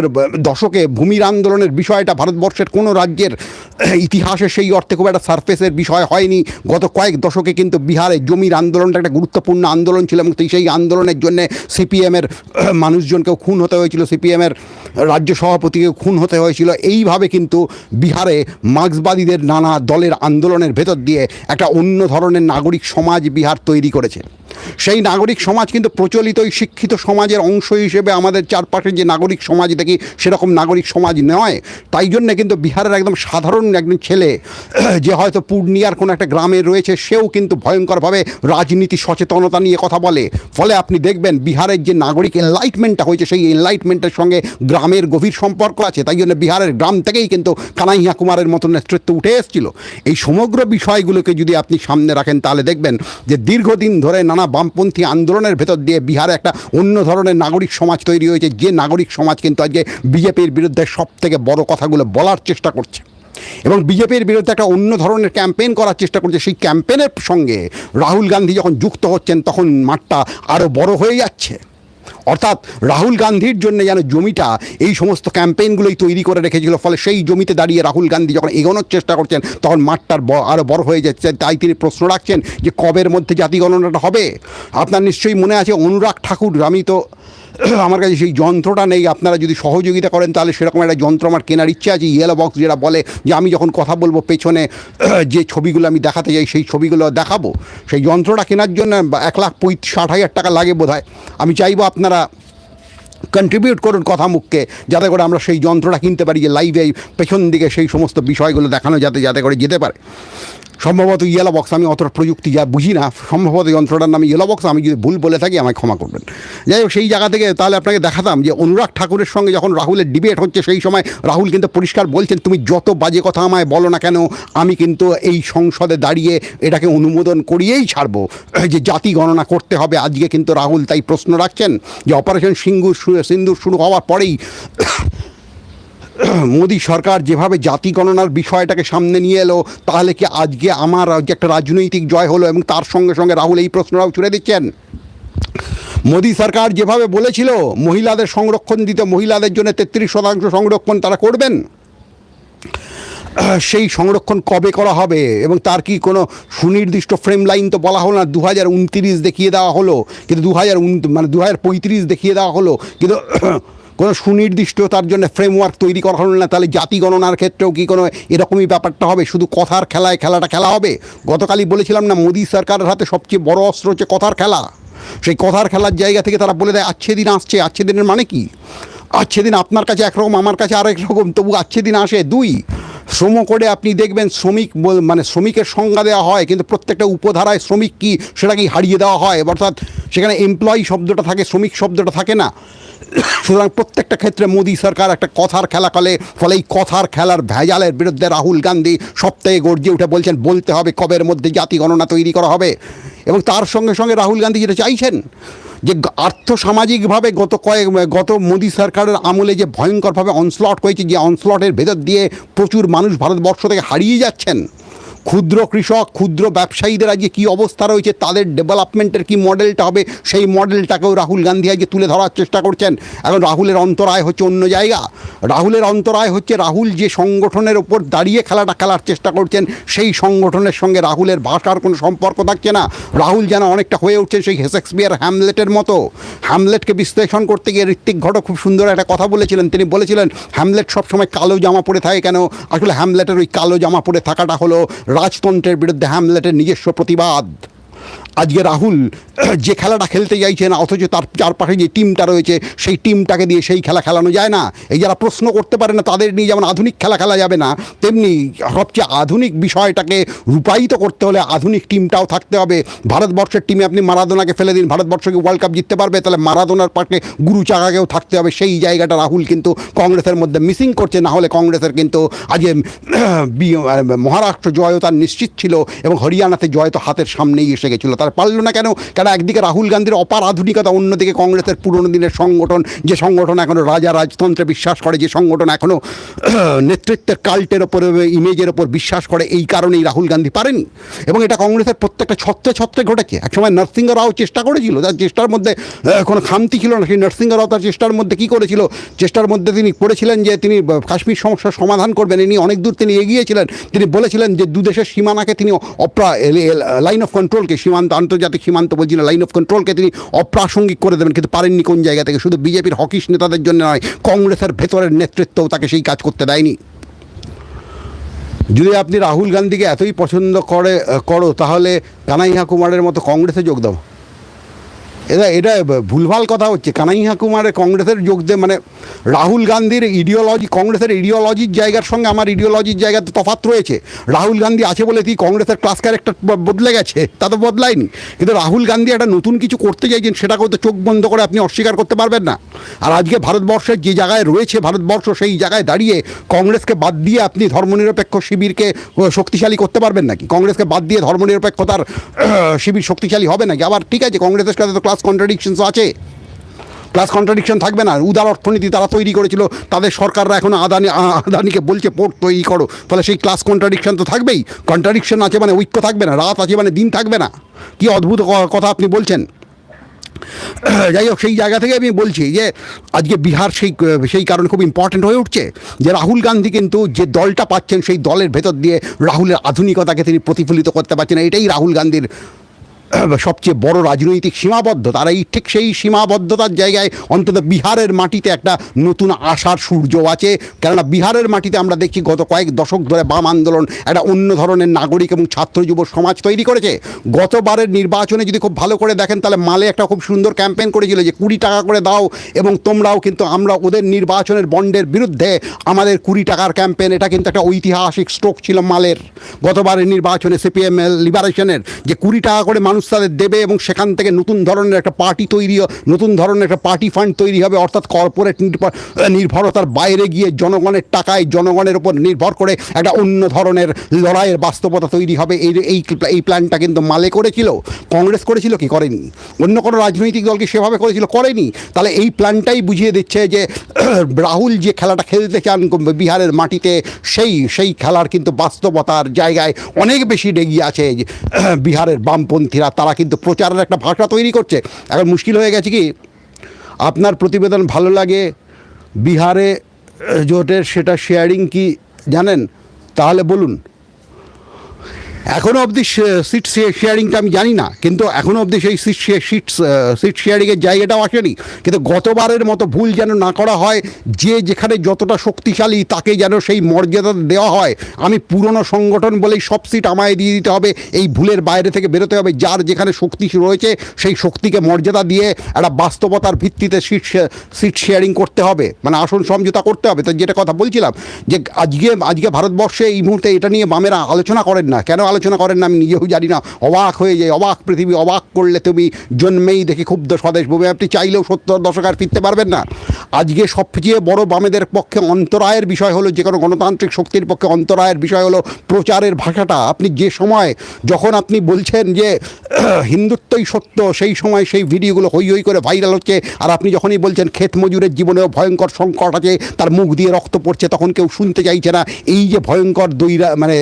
A: দশকে ভূমির আন্দোলনের বিষয়টা ভারতবর্ষের কোনো রাজ্যের ইতিহাসে সেই অর্থে খুব একটা সারফেসের বিষয় হয়নি। গত কয়েক দশকে কিন্তু বিহারে জমির আন্দোলনটা একটা গুরুত্বপূর্ণ আন্দোলন ছিল এবং সেই আন্দোলনের জন্য সিপিএমের মানুষজনকেও খুন হতে হয়েছিল, সিপিএমের রাজ্য সভাপতিকে খুন হতে হয়েছিল। এইভাবে কিন্তু বিহারে মার্ক্সবাদীদের নানা দলের আন্দোলনের ভেতর দিয়ে একটা অন্য ধরনের নাগরিক সমাজ বিহার তৈরি করেছে। সেই নাগরিক সমাজ কিন্তু প্রচলিত শিক্ষিত সমাজের অংশ হিসেবে আমাদের চারপাশে যে নাগরিক সমাজ দেখি, সেরকম নাগরিক সমাজ নয়। তাই জন্যে কিন্তু বিহারের একদম সাধারণ একজন ছেলে, যে হয়তো পূর্ণিয়ার কোনো একটা গ্রামে রয়েছে, সেও কিন্তু ভয়ঙ্করভাবে রাজনীতি সচেতনতা নিয়ে কথা বলে। ফলে আপনি দেখবেন বিহারের যে নাগরিক এনলাইটমেন্টটা হয়েছে, সেই এনলাইটমেন্টের সঙ্গে গ্রামের গভীর সম্পর্ক আছে। তাই জন্য বিহারের গ্রাম থেকেই কিন্তু কানাইয়া কুমারের মতো নেতৃত্ব উঠে এসেছিল। এই সমগ্র বিষয়গুলোকে যদি আপনি সামনে রাখেন, তাহলে দেখবেন যে দীর্ঘদিন ধরে নানা বামপন্থী আন্দোলনের ভেতর দিয়ে বিহারে একটা অন্য ধরনের নাগরিক সমাজ তৈরি হয়েছে। যে নাগরিক সমাজ কিন্তু আজকে বিজেপির বিরুদ্ধে সব থেকে বড় কথাগুলো বলার চেষ্টা করছে। এবং বিজেপির বিরুদ্ধে একটা অন্য ধরনের ক্যাম্পেইন করার চেষ্টা করছে। সেই ক্যাম্পেইনের সঙ্গে রাহুল গান্ধী যখন যুক্ত হচ্ছেন, তখন মাঠটা আরও বড় হয়ে যাচ্ছে। অর্থাৎ রাহুল গান্ধীর জন্য যেন জমিটা এই সমস্ত ক্যাম্পেইনগুলোই তৈরি করে রেখেছিল, ফলে সেই জমিতে দাঁড়িয়ে রাহুল গান্ধী যখন এগোনোর চেষ্টা করছেন, তখন মাঠটার আরও বড় হয়ে যাচ্ছে। তাই তিনি প্রশ্ন রাখছেন যে কবের মধ্যে জাতিগণনাটা হবে? আপনার নিশ্চয়ই মনে আছে, অনুরাগ ঠাকুর, আমি তো আমার কাছে সেই যন্ত্রটা নেই। আপনারা যদি সহযোগিতা করেন, তাহলে সেরকম একটা যন্ত্র আমার কেনার ইচ্ছে আছে। ইয়েলো বক্স যেটা বলে যে, আমি যখন কথা বলব পেছনে, যে ছবিগুলো আমি দেখাতে চাই সেই ছবিগুলো দেখাবো। সেই যন্ত্রটা কেনার জন্য এক লাখ পঁয়ত্রিশ, ষাট হাজার টাকা লাগে বোধ আমি চাইব আপনারা কন্ট্রিবিউট করুন কথা মুখকে, যাতে করে আমরা সেই যন্ত্রটা কিনতে পারি, যে লাইভে পেছন দিকে সেই সমস্ত বিষয়গুলো দেখানো যাতে যাতে করে যেতে পারে। সম্ভবত ইয়েলো বক্স আমি অতটা প্রযুক্তি যা বুঝি না, সম্ভবত যন্ত্রটার নাম ইয়েলো বক্স আমি যদি ভুল বলে থাকি আমায় ক্ষমা করবেন। যাই হোক, সেই জায়গা থেকে তাহলে আপনাকে দেখাতাম যে অনুরাগ ঠাকুরের সঙ্গে যখন রাহুলের ডিবেট হচ্ছে, সেই সময় রাহুল কিন্তু পরিষ্কার বলছেন, তুমি যত বাজে কথা আমায় বলো না কেন, আমি কিন্তু এই সংসদে দাঁড়িয়ে এটাকে অনুমোদন করিয়েই ছাড়বো। যে জাতি গণনা করতে হবে, আজকে কিন্তু রাহুল তাই প্রশ্ন রাখছেন যে অপারেশন সিঙ্গুর সিন্দুর শুরু হওয়ার পরেই মোদী সরকার যেভাবে জাতি গণনার বিষয়টাকে সামনে নিয়ে এলো, তাহলে কি আজকে আমার যে একটা রাজনৈতিক জয় হলো এবং তার সঙ্গে সঙ্গে রাহুল এই প্রশ্নটাও ছুড়ে দিচ্ছেন? মোদী সরকার যেভাবে বলেছিল, মহিলাদের সংরক্ষণ দিতে, মহিলাদের জন্য তেত্রিশ শতাংশ সংরক্ষণ তারা করবেন? সেই সংরক্ষণ কবে করা হবে এবং তার কি কোনো সুনির্দিষ্ট ফ্রেম লাইন তো বলা হলো না? দু হাজার উনতিরিশ দেখিয়ে দেওয়া হলো, কিন্তু দু হাজার মানে দু হাজার পঁয়ত্রিশ দেখিয়ে দেওয়া হলো, কিন্তু কোনো সুনির্দিষ্ট তার জন্য ফ্রেমওয়ার্ক তৈরি করা হলো না, তাহলে জাতি গণনার ক্ষেত্রেও কি কোনো এরকমই ব্যাপারটা হবে? শুধু কথার খেলায় খেলাটা খেলা হবে? গতকালই বলেছিলাম না, মোদী সরকারের হাতে সবচেয়ে বড় অস্ত্র হচ্ছে কথার খেলা। সেই কথার খেলার জায়গা থেকে তারা বলে দেয় আচ্ছে দিন আসছে। আচ্ছে দিনের মানে কি? আচ্ছে দিন আপনার কাছে একরকম, আমার কাছে আরেক রকম, তবু আচ্ছে দিন আসে দুই। শ্রম করে আপনি দেখবেন শ্রমিক মানে শ্রমিকের সংজ্ঞা দেওয়া হয়, কিন্তু প্রত্যেকটা উপধারায় শ্রমিক কি সেটাকেই হারিয়ে দেওয়া হয়। অর্থাৎ সেখানে এমপ্লয়ি শব্দটা থাকে, শ্রমিক শব্দটা থাকে না। সুতরাং প্রত্যেকটা ক্ষেত্রে মোদী সরকার একটা কথার খেলা খেলে ফলে এই কথার খেলার ভেজালের বিরুদ্ধে রাহুল গান্ধী সপ্তাহে গর্জে উঠে বলছেন, বলতে হবে কবের মধ্যে জাতি গণনা তৈরি করা হবে। এবং তার সঙ্গে সঙ্গে রাহুল গান্ধী যেটা চাইছেন, যে আর্থসামাজিকভাবে গত কয়েক, গত মোদী সরকারের আমলে যে ভয়ঙ্করভাবে অনস্লট হয়েছে, যে অনস্লটের ভেতর দিয়ে প্রচুর মানুষ ভারতবর্ষ থেকে হারিয়ে যাচ্ছেন ক্ষুদ্র কৃষক, ক্ষুদ্র ব্যবসায়ীদের আজকে কী অবস্থা রয়েছে, তাদের ডেভেলপমেন্টের কী মডেলটা হবে, সেই মডেলটাকেও রাহুল গান্ধী আজকে তুলে ধরার চেষ্টা করছেন। এখন রাহুলের অন্তরায় হচ্ছে অন্য জায়গা। রাহুলের অন্তরায় হচ্ছে রাহুল যে সংগঠনের ওপর দাঁড়িয়ে খেলাটা খেলার চেষ্টা করছেন, সেই সংগঠনের সঙ্গে রাহুলের ভাষার কোনো সম্পর্ক থাকছে না। রাহুল যেন অনেকটা হয়ে উঠছে সেই শেক্সপিয়ার হ্যামলেটের মতো। হ্যামলেটকে বিশ্লেষণ করতে গিয়ে ঋত্বিক ঘটক খুব সুন্দর একটা কথা বলেছিলেন। তিনি বলেছিলেন হ্যামলেট সবসময় কালো জামা পরে থাকে কেন? আসলে হ্যামলেটের ওই কালো জামা পরে থাকাটা হলো রাজতন্ত্রের বিরুদ্ধে হ্যামলেটের নিজস্ব প্রতিবাদ। আজকে রাহুল, যে খেলাটা খেলতে চাইছে না, অথচ তার চারপাশে যে টিমটা রয়েছে, সেই টিমটাকে দিয়ে সেই খেলা খেলানো যায় না। এই যারা প্রশ্ন করতে পারে না, তাদের নিয়ে যেমন আধুনিক খেলা খেলা যাবে না, তেমনি সবচেয়ে আধুনিক বিষয়টাকে রূপায়িত করতে হলে আধুনিক টিমটাও থাকতে হবে। ভারতবর্ষের টিমে আপনি মারাদোনাকে ফেলে দিন, ভারতবর্ষকে ওয়ার্ল্ড কাপ জিততে পারবে, তাহলে মারাদোনার পাশে গুরু চাকাকেও থাকতে হবে। সেই জায়গাটা রাহুল কিন্তু কংগ্রেসের মধ্যে মিসিং করছে, না হলে কংগ্রেসের কিন্তু আজকে মহারাষ্ট্র জয় তার নিশ্চিত ছিল এবং হরিয়ানাতে জয় তো হাতের সামনেই এসে গেছিল। তার পারল না কেন? কেন একদিকে রাহুল গান্ধীর অপার আধুনিকতা, অন্যদিকে কংগ্রেসের পুরনো দিনের সংগঠন, যে সংগঠন এখনও রাজা রাজতন্ত্রে বিশ্বাস করে, যে সংগঠন এখনও নেতৃত্বের কাল্টের ওপর ইমেজের ওপর বিশ্বাস করে, এই কারণেই রাহুল গান্ধী পারেনি। এবং এটা কংগ্রেসের প্রত্যেকটা ছত্রে ছত্রে ঘটেছে। একসময় নরসিংহ রাও চেষ্টা করেছিল, তার চেষ্টার মধ্যে কোনো খামতি ছিল না। সেই নরসিংহ রাও তার চেষ্টার মধ্যে কী করেছিল? চেষ্টার মধ্যে তিনি করেছিলেন যে তিনি কাশ্মীর সমস্যার সমাধান করবেন। এ অনেক দূর তিনি এগিয়েছিলেন। তিনি বলেছিলেন যে দু দেশের সীমানাকে তিনি অপ্রা লাইন অফ কন্ট্রোলকে সীমান্ত আন্তর্জাতিক সীমান্ত বলছি না লাইন অফ কন্ট্রোলকে তিনি অপ্রাসঙ্গিক করে দেবেন, কিন্তু পারেননি কোন জায়গা থেকে। শুধু বিজেপির হকিস নেতাদের জন্য নয়, কংগ্রেসের ভেতরের নেতৃত্বও তাকে সেই কাজ করতে দেয়নি। যদি আপনি রাহুল গান্ধীকে এতই পছন্দ করে করো, তাহলে কানাইহা কুমারের মতো কংগ্রেসে যোগ দাও। এটা এটা ভুলভাল কথা হচ্ছে। কানাইহা কুমারের কংগ্রেসের যোগ দিয়ে মানে রাহুল গান্ধীর ইডিওলজি কংগ্রেসের ইডিওলজির জায়গার সঙ্গে আমার ইডিওলজির জায়গাতে তফাৎ রয়েছে। রাহুল গান্ধী আছে বলে কি কংগ্রেসের ক্লাস ক্যারেক্টার বদলে গেছে? তা তো বদলায়নি। কিন্তু রাহুল গান্ধী একটা নতুন কিছু করতে চাইছেন, সেটাকেও তো চোখ বন্ধ করে আপনি অস্বীকার করতে পারবেন না। আর আজকে ভারতবর্ষের যে জায়গায় রয়েছে ভারতবর্ষ, সেই জায়গায় দাঁড়িয়ে কংগ্রেসকে বাদ দিয়ে আপনি ধর্মনিরপেক্ষ শিবিরকে শক্তিশালী করতে পারবেন নাকি? কংগ্রেসকে বাদ দিয়ে ধর্মনিরপেক্ষতার, শিবির শক্তিশালী হবে নাকি? আবার ঠিক আছে, কংগ্রেসের সাথে তো ক্লাস কন্ট্রাডিকশনস আছে। ক্লাস কন্ট্রাডিকশন থাকবে না। উদার অর্থনীতি তারা তৈরি করেছিল, তাদের সরকাররা এখন আদানি আদানিকে বলছে, পোর্ট তৈরি করো। ফলে সেই ক্লাস কন্ট্রাডিকশন তো থাকবেই। কন্ট্রাডিকশন আছে মানে ঐক্য থাকবে না, রাত আছে মানে দিন থাকবে না। কি অদ্ভুত কথা আপনি বলছেন। যাই হোক, সেই জায়গা থেকে আমি বলছি যে, আজকে বিহার সেই সেই কারণে খুব ইম্পর্টেন্ট হয়ে উঠছে যে, রাহুল গান্ধী কিন্তু যে দলটা পাচ্ছেন, সেই দলের ভেতর দিয়ে রাহুলের আধুনিকতাকে তিনি প্রতিফলিত করতে পারছেন এটাই রাহুল গান্ধীর সবচেয়ে বড় রাজনৈতিক সীমাবদ্ধতা আর এই ঠিক সেই সীমাবদ্ধতার জায়গায় অন্তত বিহারের মাটিতে একটা নতুন আশার সূর্য আছে। কেননা বিহারের মাটিতে আমরা দেখি গত কয়েক দশক ধরে বাম আন্দোলন একটা অন্য ধরনের নাগরিক এবং ছাত্র যুব সমাজ তৈরি করেছে। গতবারের নির্বাচনে যদি খুব ভালো করে দেখেন, তাহলে মালে একটা খুব সুন্দর ক্যাম্পেইন করেছিল যে কুড়ি টাকা করে দাও এবং তোমরাও কিন্তু আমরা ওদের নির্বাচনের বন্ডের বিরুদ্ধে আমাদের কুড়ি টাকার ক্যাম্পেইন। এটা কিন্তু একটা ঐতিহাসিক স্ট্রোক ছিল মালের। গতবারের নির্বাচনে সিপিএম লিবারেশনের যে কুড়ি টাকা করে মানুষ তাদের দেবে এবং সেখান থেকে নতুন ধরনের একটা পার্টি তৈরি নতুন ধরনের একটা পার্টি ফান্ড তৈরি হবে, অর্থাৎ কর্পোরেট নির্ভরতার বাইরে গিয়ে জনগণের টাকায় জনগণের উপর নির্ভর করে একটা অন্য ধরনের লড়াইয়ের বাস্তবতা তৈরি হবে। এই এই এই প্ল্যানটা কিন্তু মালে করেছিল। কংগ্রেস করেছিল কি? করেনি। অন্য কোনো রাজনৈতিক দলকে সেভাবে করেছিল? করেনি। তাহলে এই প্ল্যানটাই বুঝিয়ে দিচ্ছে যে, রাহুল যে খেলাটা খেলতে চান বিহারের মাটিতে, সেই সেই খেলার কিন্তু বাস্তবতার জায়গায় অনেক বেশি ডেগিয়ে আছে বিহারের বামপন্থীরা। তারা কিন্তু প্রচারের একটা ভাষা তৈরি করছে। এখন মুশকিল হয়ে গেছে কি? আপনার প্রতিবেদন ভালো লাগে, বিহারে জোটের সেটা শেয়ারিং কি জানেন? তাহলে বলুন। এখনও অবধি সিট শেয়ারিংটা আমি জানি না, কিন্তু এখনও অবধি সেই সিট সিট সিট শেয়ারিংয়ের জায়গাটাও আসেনি। কিন্তু গতবারের মতো ভুল যেন না করা হয়, যে যেখানে যতটা শক্তিশালী তাকে যেন সেই মর্যাদা দেওয়া হয়, আমি পুরনো সংগঠন বলেই সব সিট আমায় দিয়ে দিতে হবে, এই ভুলের বাইরে থেকে বেরোতে হবে, যার যেখানে শক্তি রয়েছে সেই শক্তিকে মর্যাদা দিয়ে একটা বাস্তবতার ভিত্তিতে সিট সিট শেয়ারিং করতে হবে। মানে আসন সমঝোতা করতে হবে। তো যেটা কথা বলছিলাম, যে আজকে আজকে ভারতবর্ষে এই মুহূর্তে এটা নিয়ে বামেরা আলোচনা করেন না। কেন আলোচনা করেন না, আমি নিজেও জানি না। অবাক হয়ে যায় অবাক পৃথিবী, অবাক করলে তুমি জন্মেই দেখি ক্ষুব্ধ স্বদেশ ভূমি। আপনি চাইলেও সত্তর দশক আর ফিরতে পারবেন না। আজকে সবচেয়ে বড় বামেদের পক্ষে অন্তরায়ের বিষয় হলো যে কোনো গণতান্ত্রিক শক্তির পক্ষে অন্তরায়ের বিষয় হলো প্রচারের ভাষাটা। আপনি যে সময় যখন আপনি বলছেন যে হিন্দুত্বই সত্য, সেই সময় সেই ভিডিওগুলো হই হই করে ভাইরাল হচ্ছে, আর আপনি যখনই বলছেন ক্ষেত মজুরের জীবনেও ভয়ঙ্কর সংকট আছে, তার মুখ দিয়ে রক্ত পড়ছে, তখন কেউ শুনতে চাইছে না। এই যে ভয়ঙ্কর দৈরা মানে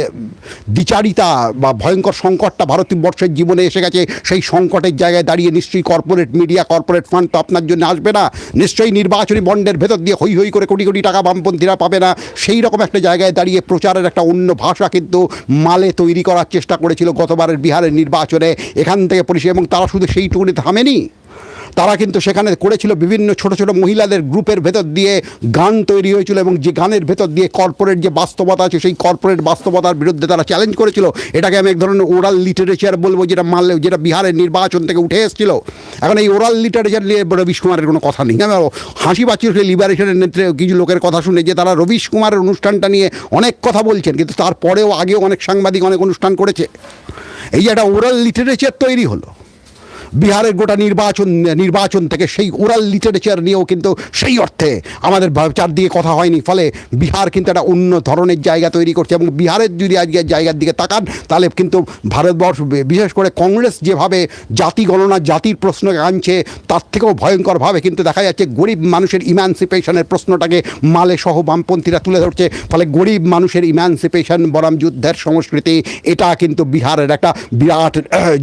A: দ্বিচারিতা বা ভয়ঙ্কর সংকটটা ভারতবর্ষের জীবনে এসে গেছে, সেই সংকটের জায়গায় দাঁড়িয়ে নিশ্চয়ই কর্পোরেট মিডিয়া কর্পোরেট ফান্ড তো আপনার জন্য আসবে না। নিশ্চয়ই নির্বাচনী বন্ডের ভেতর দিয়ে হই হই করে কোটি কোটি টাকা বামপন্থীরা পাবে না। সেই রকম একটা জায়গায় দাঁড়িয়ে প্রচারের একটা অন্য ভাষা কিন্তু মালে তৈরি করার চেষ্টা করেছিল গতবারের বিহারের নির্বাচনে। এখান থেকে পরিষেবা এবং তারা শুধু সেইটুকুনি থামেনি? তারা কিন্তু সেখানে করেছিল বিভিন্ন ছোট ছোট মহিলাদের গ্রুপের ভেতর দিয়ে গান তৈরি হয়েছিল এবং যে গানের ভেতর দিয়ে কর্পোরেট যে বাস্তবতা আছে, সেই কর্পোরেট বাস্তবতার বিরুদ্ধে তারা চ্যালেঞ্জ করেছিল। এটাকে আমি এক ধরনের ওরাল লিটারেচার বলব, যেটা মানলে যেটা বিহারের নির্বাচন থেকে উঠে এসেছিল। এখন এই ওরাল লিটারেচার নিয়ে রবিশ কুমারের কোনো কথা নেই। আমি হাসি পাচ্ছি সেই লিবারেশনের নেত্রে কিছু লোকের কথা শুনে যে তারা রবিশ কুমারের অনুষ্ঠানটা নিয়ে অনেক কথা বলছেন, কিন্তু তারপরেও আগেও অনেক সাংবাদিক অনেক অনুষ্ঠান করেছে। এই যে একটা ওরাল লিটারেচার তৈরি হলো। বিহারের গোটা নির্বাচন নির্বাচন থেকে সেই ওরাল লিটারেচার নিয়েও কিন্তু সেই অর্থে আমাদের চারদিকে কথা হয়নি। ফলে বিহার কিন্তু একটা অন্য ধরনের জায়গা তৈরি করছে এবং বিহারের যদি আজকের জায়গার দিকে তাকান, তাহলে কিন্তু ভারতবর্ষ, বিশেষ করে কংগ্রেস যেভাবে জাতি গণনা, জাতির প্রশ্নকে আনছে, তার থেকেও ভয়ঙ্করভাবে কিন্তু দেখা যাচ্ছে গরিব মানুষের ইম্যান্সিপেশনের প্রশ্নটাকে মালে সহ বামপন্থীরা তুলে ধরছে। ফলে গরিব মানুষের ইম্যান্সিপেশন বরাম যুদ্ধের সংস্কৃতি, এটা কিন্তু বিহারের একটা বিরাট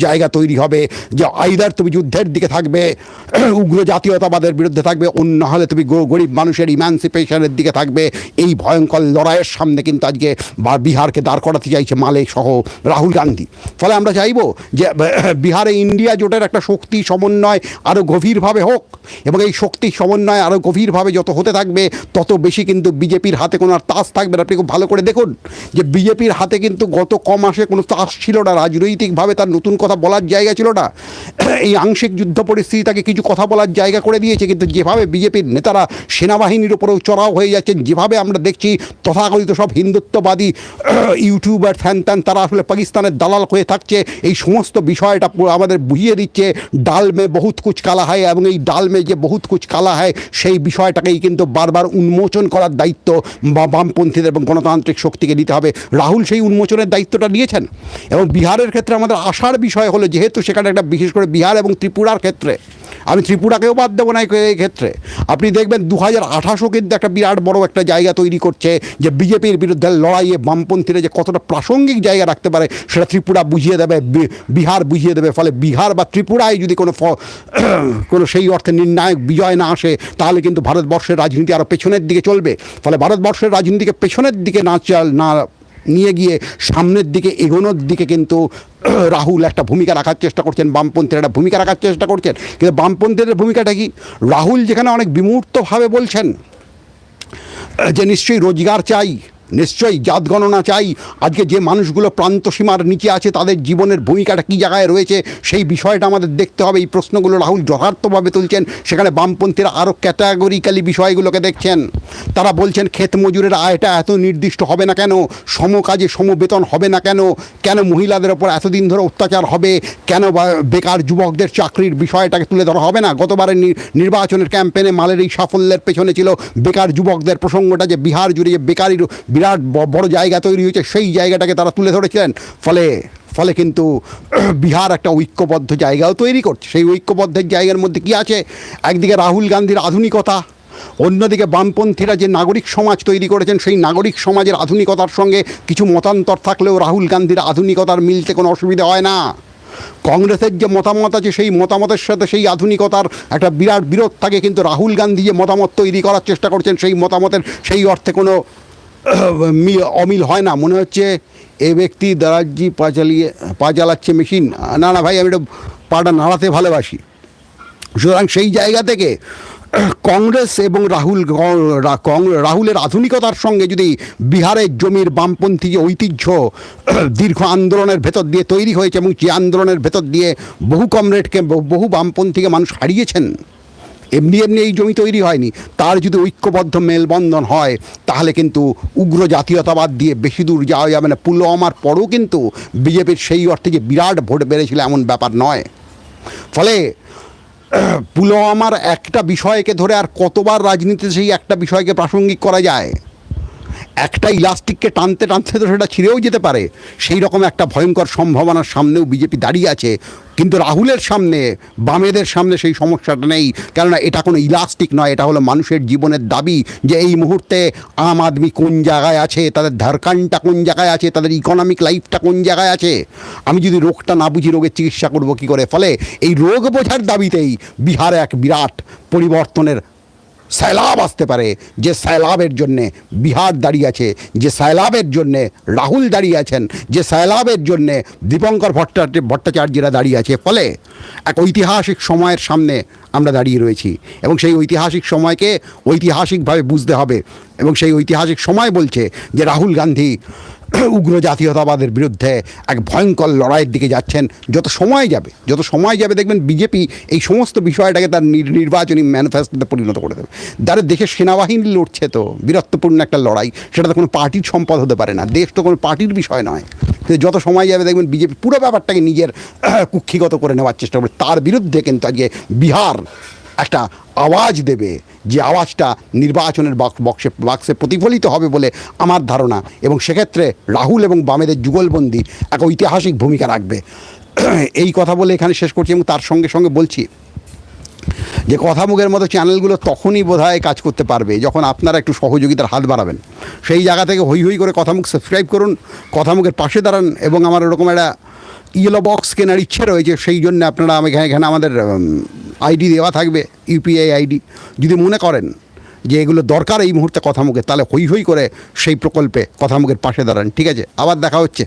A: জায়গা তৈরি হবে। যে আইদার তুমি যুদ্ধের দিকে থাকবে, উগ্র জাতীয়তাবাদের বিরুদ্ধে থাকবে, অন্য হলে তুমি গরিব মানুষের ইম্যান্সিপেশনের দিকে থাকবে। এই ভয়ঙ্কর লড়াইয়ের সামনে কিন্তু আজকে বিহারকে দাঁড় করাতে চাইছে মালে সহ রাহুল গান্ধী। ফলে আমরা চাইব যে, বিহারে ইন্ডিয়া জোটের একটা শক্তি সমন্বয় আরও গভীরভাবে হোক এবং এই শক্তি সমন্বয় আরও গভীরভাবে যত হতে থাকবে, তত বেশি কিন্তু বিজেপির হাতে কোনো আর তাস থাকবে না। আপনি খুব ভালো করে দেখুন যে, বিজেপির হাতে কিন্তু গত ক মাসে কোনো তাস ছিল না। রাজনৈতিকভাবে তার নতুন কথা বলার জায়গা ছিল না। এই আংশিক যুদ্ধ পরিস্থিতি তাকে কিছু কথা বলার জায়গা করে দিয়েছে, কিন্তু যেভাবে বিজেপির নেতারা সেনাবাহিনীর উপরেও চড়াও হয়ে যাচ্ছেন, যেভাবে আমরা দেখছি তথাকথিত সব হিন্দুত্ববাদী, ইউটিউবার, ফ্যান ত্যান, তারা আসলে পাকিস্তানের দালাল হয়ে থাকছে। এই সমস্ত বিষয়টা আমাদের বুঝিয়ে দিচ্ছে, ডাল মে বহুত কুচ কালা হয় এবং এই ডাল মে যে বহুত কুচ কালা হয় সেই বিষয়টাকেই কিন্তু বারবার উন্মোচন করার দায়িত্ব বা বামপন্থীদের এবং গণতান্ত্রিক শক্তিকে দিতে হবে। রাহুল সেই উন্মোচনের দায়িত্বটা নিয়েছেন। এবং বিহারের ক্ষেত্রে আমাদের আশার বিষয় হলো, যেহেতু সেখানে একটা বিশেষ করে বিহার এবং ত্রিপুরার ক্ষেত্রে। আমি ত্রিপুরাকেও বাদ দেবো না এই ক্ষেত্রে। আপনি দেখবেন দু হাজার আঠাশও কিন্তু একটা বিরাট বড় একটা জায়গা তৈরি করছে, যে বিজেপির বিরুদ্ধে লড়াইয়ে বামপন্থীরা যে কতটা প্রাসঙ্গিক জায়গা রাখতে পারে, সেটা ত্রিপুরা বুঝিয়ে দেবে বিহার বুঝিয়ে দেবে। ফলে বিহার বা ত্রিপুরায় যদি কোনো কোনো সেই অর্থে নির্ণায়ক বিজয় না আসে, তাহলে কিন্তু ভারতবর্ষের রাজনীতি আরও পেছনের দিকে চলবে। ফলে ভারতবর্ষের রাজনীতিকে পেছনের দিকে না চাল না নিয়ে গিয়ে সামনের দিকে, এগোনোর দিকে কিন্তু রাহুল একটা ভূমিকা রাখার চেষ্টা করছেন, বামপন্থীরা একটা ভূমিকা রাখার চেষ্টা করছেন। কিন্তু বামপন্থীদের ভূমিকাটা কি? রাহুল যেখানে অনেক বিমূর্তভাবে বলছেন, যে নিশ্চয়ই রোজগার চাই। নিশ্চয়ই জাত গণনা চাই। আজকে যে মানুষগুলো প্রান্ত সীমার নিচে আছে, তাদের জীবনের ভূমিকাটা কী জায়গায় রয়েছে, সেই বিষয়টা আমাদের দেখতে হবে। এই প্রশ্নগুলো রাহুল যথার্থভাবে তুলছেন। সেখানে বামপন্থীরা আরও ক্যাটাগরিক্যালি বিষয়গুলোকে দেখছেন। তারা বলছেন, ক্ষেত মজুরের আয়টা এত নির্দিষ্ট হবে না কেন? সমকাজে সমবেতন হবে না কেন? কেন মহিলাদের ওপর এতদিন ধরে অত্যাচার হবে? কেন বেকার যুবকদের চাকরির বিষয়টাকে তুলে ধরা হবে না? গতবারের নির্বাচনের ক্যাম্পেনে মালের এই সাফল্যের পেছনে ছিল বেকার যুবকদের প্রসঙ্গটা যে বিহার জুড়ে যে বেকারির বিরাট বড় জায়গা তৈরি হয়েছে, সেই জায়গাটাকে তারা তুলে ধরেছিলেন। ফলে ফলে কিন্তু বিহার একটা ঐক্যবদ্ধ জায়গাও তৈরি করছে। সেই ঐক্যবদ্ধের জায়গার মধ্যে কি আছে? একদিকে রাহুল গান্ধীর আধুনিকতা, অন্যদিকে বামপন্থীরা যে নাগরিক সমাজ তৈরি করেছেন, সেই নাগরিক সমাজের আধুনিকতার সঙ্গে কিছু মতান্তর থাকলেও রাহুল গান্ধীর আধুনিকতার মিলতে কোনো অসুবিধা হয় না। কংগ্রেসের যে মতামত আছে, সেই মতামতের সাথে সেই আধুনিকতার একটা বিরাট বিরোধ থাকে, কিন্তু রাহুল গান্ধী যে মতামত তৈরি করার চেষ্টা করছেন, সেই মতামতের সেই অর্থে কোনো অমিল হয় না। মনে হচ্ছে এ ব্যক্তি দারাজি পা চালিয়ে, পা চালাচ্ছে মেশিন। না না ভাই, আমি একটু পাটা নাড়াতে ভালোবাসি। সুতরাং সেই জায়গা থেকে কংগ্রেস এবং রাহুল রাহুলের আধুনিকতার সঙ্গে যদি বিহারের জমির বামপন্থী যে ঐতিহ্য, দীর্ঘ আন্দোলনের ভেতর দিয়ে তৈরি হয়েছে এবং যে আন্দোলনের ভেতর দিয়ে বহু কমরেডকে, বহু বামপন্থীকে মানুষ হারিয়েছেন এমনি এমনি এই জমি তৈরি হয়নি। তার যদি ঐক্যবদ্ধ মেলবন্ধন হয়, তাহলে কিন্তু উগ্র জাতীয়তাবাদ দিয়ে বেশি দূর যাওয়া যাবে না। পুলওয়ামার পরও কিন্তু বিজেপির সেই অর্থে যে বিরাট ভোট বেড়েছিল এমন ব্যাপার নয়। ফলে পুলওয়ামার একটা বিষয়কে ধরে আর কতবার রাজনীতিতে সেই একটা বিষয়কে প্রাসঙ্গিক করা যায়? একটা ইলাস্টিককে টানতে টানতে তো সেটা ছিঁড়েও যেতে পারে। সেই রকম একটা ভয়ঙ্কর সম্ভাবনার সামনেও বিজেপি দাঁড়িয়ে আছে। কিন্তু রাহুলের সামনে, বামেদের সামনে সেই সমস্যাটা নেই। কেননা এটা কোনো ইলাস্টিক নয়, এটা হলো মানুষের জীবনের দাবি যে এই মুহূর্তে আম আদমি কোন জায়গায় আছে, তাদের ধারকানটা কোন জায়গায় আছে, তাদের ইকোনমিক লাইফটা কোন জায়গায় আছে? আমি যদি রোগটা না বুঝি, রোগের চিকিৎসা করব কী করে? ফলে এই রোগ বোঝার দাবিতেই বিহারে এক বিরাট পরিবর্তনের সয়লাব আসতে পারে, যে সায়লাবের জন্যে বিহার দাঁড়িয়ে আছে, যে সয়লাবের জন্যে রাহুল দাঁড়িয়ে আছেন, যে সায়লাবের জন্যে দীপঙ্কর ভট্টাচার্য ভট্টাচার্যরা দাঁড়িয়ে আছে। ফলে এক ঐতিহাসিক সময়ের সামনে আমরা দাঁড়িয়ে রয়েছি এবং সেই ঐতিহাসিক সময়কে ঐতিহাসিকভাবে বুঝতে হবে এবং সেই ঐতিহাসিক সময় বলছে যে রাহুল গান্ধী উগ্র জাতীয়তাবাদের বিরুদ্ধে এক ভয়ঙ্কর লড়াইয়ের দিকে যাচ্ছেন। যত সময় যাবে, যত সময় যাবে দেখবেন বিজেপি এই সমস্ত বিষয়টাকে তার নির- নির্বাচনী ম্যানিফেস্টোতে পরিণত করে দেবে। যারা দেশে সেনাবাহিনী লড়ছে তো, বীরত্বপূর্ণ একটা লড়াই, সেটা তো কোনো পার্টির সম্পদ হতে পারে না। দেশ তো কোনো পার্টির বিষয় নয়। যত সময় যাবে দেখবেন বিজেপি পুরো ব্যাপারটাকে নিজের কুক্ষিগত করে নেওয়ার চেষ্টা করবে। তার বিরুদ্ধে কিন্তু আজকে বিহার একটা আওয়াজ দেবে যে আওয়াজটা নির্বাচনের বাক- বক্সে বাক্সে প্রতিফলিত হবে বলে আমার ধারণা। এবং সেক্ষেত্রে রাহুল এবং বামেদের যুগলবন্দি এক ঐতিহাসিক ভূমিকা রাখবে। এই কথা বলে এখানে শেষ করছি এবং তার সঙ্গে সঙ্গে বলছি যে কথামুখের মতো চ্যানেলগুলো তখনই বোধহয় কাজ করতে পারবে, যখন আপনারা একটু সহযোগিতার হাত বাড়াবেন। সেই জায়গা থেকে হই হই করে কথামুখ সাবস্ক্রাইব করুন, কথামুখের পাশে দাঁড়ান এবং আমার এরকম একটা ইয়েলো বক্স কেনার ইচ্ছে রয়েছে, সেই জন্য আপনারা আমি এখানে এখানে আমাদের আইডি দেওয়া থাকবে ইউপিআই আইডি যদি মনে করেন যে এগুলো দরকার এই মুহূর্তে কথামুখে তাহলে হই হই করে সেই প্রকল্পে কথামুখের পাশে দাঁড়ান, ঠিক আছে? আবার দেখা হচ্ছে।